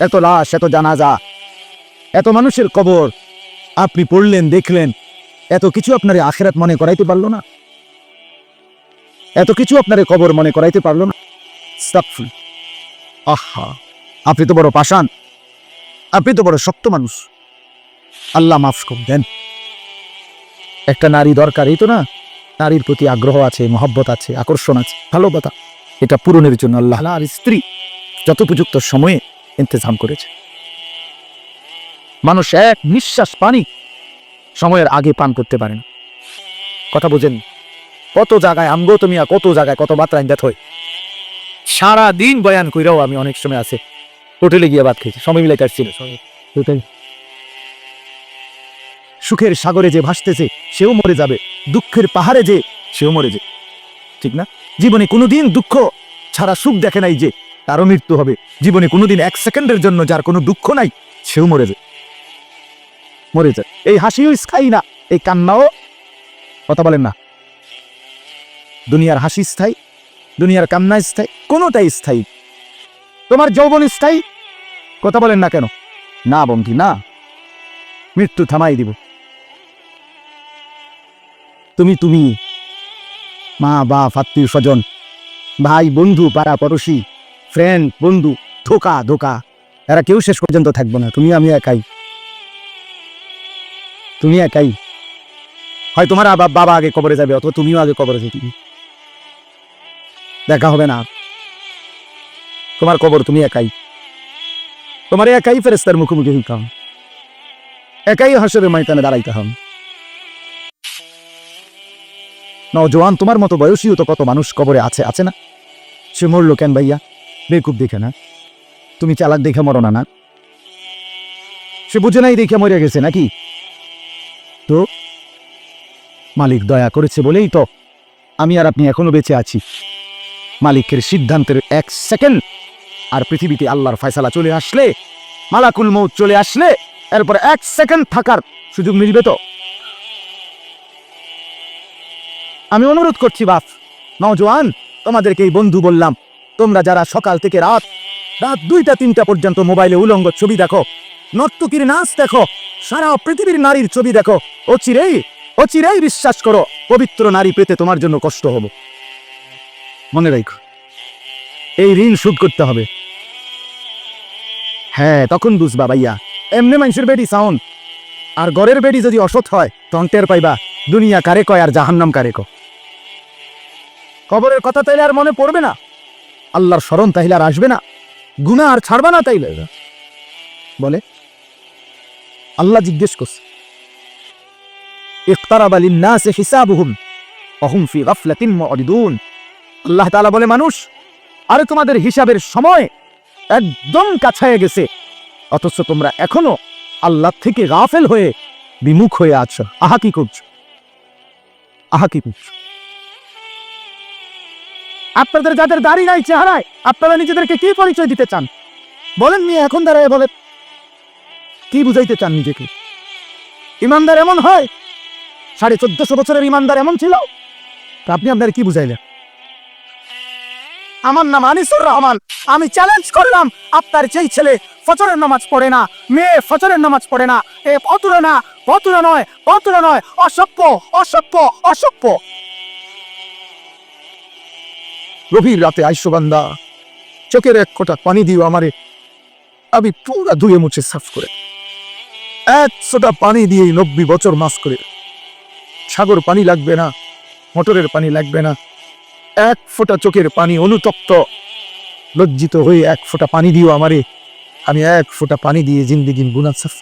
এত লাশ, এত জানাজা, এত মানুষের কবর। আপনি পড়লেন, দেখলেন, এত কিছু আপনার আখেরাত মনে করাইতে পারল না। এত কিছু আপনার কবর মনে করাইতে পারল না। আহা, আপনি তো বড় পাষাণ। আপনি তো বড় শক্ত মানুষ। আল্লাহ মাফ কর দেন। একটা নারী দরকার, এই তো না? নারীর প্রতি আগ্রহ আছে, মহব্বত আছে, আকর্ষণ আছে ভালো কথা এটা পূরণের জন্য আল্লাহ। আর স্ত্রী যথোপযুক্ত সময়ে ইন্তজাম করেছে। মানুষ এক নিঃশ্বাস পানি সময়ের আগে পান করতে পারে না। কথা বুঝেন কত জায়গায় আমগো তুমি কত জায়গায় কত মাত্রায় ব্যথ হয়। সারা দিন বয়ান কইরাও আমি অনেক সময় আছে। হোটেলে গিয়ে ভাত খেয়েছি সময় মিলাইতে আসছিল সুখের সাগরে যে ভাসতেছে সেও মরে যাবে। দুঃখের পাহাড়ে যে সেও মরে যে। ঠিক না? জীবনে কোনোদিন দুঃখ ছাড়া সুখ দেখে নাই যে তারও মৃত্যু হবে। জীবনে কোনোদিন এক সেকেন্ডের জন্য যার কোনো দুঃখ নাই, সেও মরে যায়। মরে যায়। এই হাসিও স্থায়ী না, এই কান্নাও কথা বলেন না। দুনিয়ার হাসি স্থায়ী, দুনিয়ার কান্না স্থায়ী, কোনোটাই স্থায়ী তোমার যৌবন স্থায়ী, কথা বলেন না কেন? না বন্ধু, না। মৃত্যু থামাই দিব। তুমি তুমি, মা, বাপ, আত্মীয়, স্বজন, ভাই, বন্ধু, পাড়া, পড়োশি ফ্রেন্ড বন্ধু, ধোকা ধোকা। এরা কেউ শেষ পর্যন্ত থাকব না। তুমি, আমি একাই। তুমি একাই। হয় তোমার বাবা আগে কবরে যাবে, অথবা তুমিও আগে কবরে যাবে দেখা হবে না। তোমার কবর, তুমি একাই। তোমার একাই ফেরেস্তার মুখোমুখি হইতে হবে। একাই হাসরের দাঁড়াইতে হবে। নজওয়ান তোমার মতো বয়সীও তো কত মানুষ কবরে আছে আছে না? সে মরলো কেন ভাইয়া? বেকুব দেখে না। তুমি চালাক দেখে মরো না না। সে বুঝে নাই দেখে মরে গেছে নাকি? তো, মালিক দয়া করেছে বলেই তো আমি আর আপনি এখনও বেঁচে আছি। মালিকের সিদ্ধান্তের এক সেকেন্ড আর পৃথিবীতে আল্লাহর ফয়সালা চলে আসলে, মালাকুল মৌত চলে আসলে, এরপর এক সেকেন্ড থাকার সুযোগ মিলবে তো? আমি অনুরোধ করছি, বাপ। নজওয়ান তোমাদেরকে এই বন্ধু বললাম তোমরা যারা সকাল থেকে রাত রাত দুইটা, তিনটা পর্যন্ত মোবাইলে উলঙ্গ ছবি দেখো, নর্তকীর নাচ দেখো, সারা পৃথিবীর নারীর ছবি দেখো ও চিরেই ও চিরেই বিশ্বাস করো, পবিত্র নারী পেতে তোমার জন্য কষ্ট হবে। মনে রাখো, এই ঋণ শোধ করতে হবে। হ্যাঁ তখন বুঝবা ভাইয়া, এমনি মানুষের বেডি সাউন্ড আর গড়ের বেডি যদি অসৎ হয় তখন টের পাইবা, দুনিয়া কারে কয় আর জাহান্নাম কারে কবরের কথা তাইলে আর মনে পড়বে না। আল্লাহর স্মরণ তাইলে আর আসবে না। গুণা আর ছাড়বা না তাইলে। বলে, আল্লাহ জিজ্ঞেস করছে আল্লাহ বলে, মানুষ, আরে তোমাদের হিসাবের সময় একদম কাছায় গেছে। অথচ তোমরা এখনও আল্লাহ থেকে গাফেল হয়ে বিমুখ হয়ে আছো। আহা কি করছ? আহা কি করছ? আপনাদের যাদের দাড়ি নাই চেহারায়, আপনারা নিজেদেরকে কি পরিচয় দিতে চান? বলেন নিয়ে এখন দাঁড়ায় বলেন। কি বুঝাইতে চান নিজেকে? ইমানদার এমন হয়? সাড়ে চোদ্দশো বছরের ইমানদার এমন ছিল? তা আপনি আপনার কি বুঝাইলেন? আমার নাম আনিসুর রহমান। আমি চ্যালেঞ্জ করলাম, আপনার যেই ছেলে ফজরের নামাজ পড়ে না, মেয়ে ফজরের নামাজ পড়ে না, এ পতুরা না পতুরা নয় পতুরা নয়, অসভ্য অসভ্য অসভ্য। গভীর রাতে আইসবান্দা, চোখের এক ফোঁটা পানি দিও আমারে। আমি পুরা ধুয়ে মুছে সাফ করে এক ফোঁটা পানি দিয়ে নব্বই বছর মাস করে সাগর পানি লাগবে না, মোটরের পানি লাগবে না। এক ফোঁটা চোখের পানি অনুতপ্ত, লজ্জিত হয়ে এক ফোঁটা পানি দিও আমারে। আমি এক ফোঁটা পানি দিয়ে জিন্দিগির গুণা সাফ